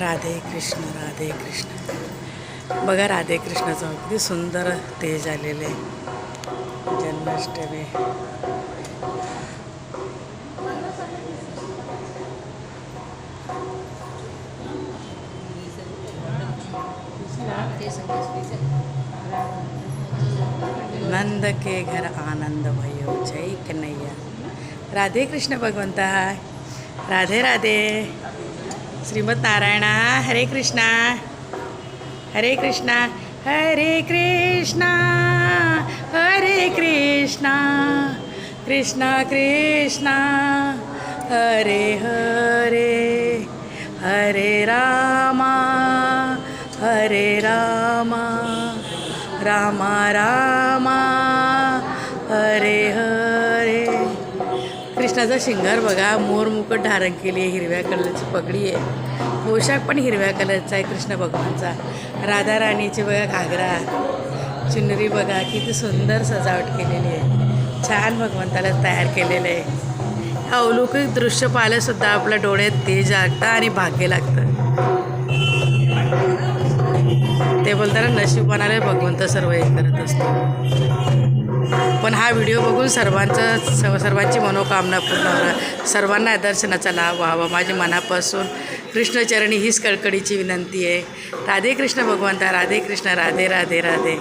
राधे कृष्ण राधे कृष्ण. बघा राधे कृष्णाचं अगदी सुंदर तेज आलेलं आहे. जन्माष्टमी. नंद के घर आनंद भयो जय कन्हैया. राधे कृष्ण भगवंता राधे राधे. శ్రీమద్ నారాయణ హరే కృష్ణ. హరే కృష్ణ హరే కృష్ణ హరే కృష్ణ. కృష్ణ కృష్ణ హరే హరే. హరే రామ హరే రామ. రామ రామ హరే హరే कृष्णाचा शिंगार बघा. मोरमुकट धारण केली आहे हिरव्या कलरची पगडी आहे. पोशाख पण हिरव्या कलरचा आहे कृष्ण भगवानचा. राधा राणीची बघा घागरा. चुनरी बघा किती सुंदर सजावट केलेली आहे. छान भगवंताला तयार केलेलं आहे. अवलौकिक दृश्य पाहिलंसुद्धा आपल्या डोळ्यात तेज लागतं आणि भाग्य लागतं. ते बोलताना नशीबवानाला भगवंत सर्व हे करत असतो. पण हा व्हिडिओ बघून सर्वांचं स- सर्वांची मनोकामना पूर्ण होणार. सर्वांना या दर्शनाचा लाभ व्हावा. माझ्या मनापासून कृष्णचरणी हीच कळकडीची विनंती आहे. राधे कृष्ण भगवंता राधे कृष्ण राधे राधे राधे.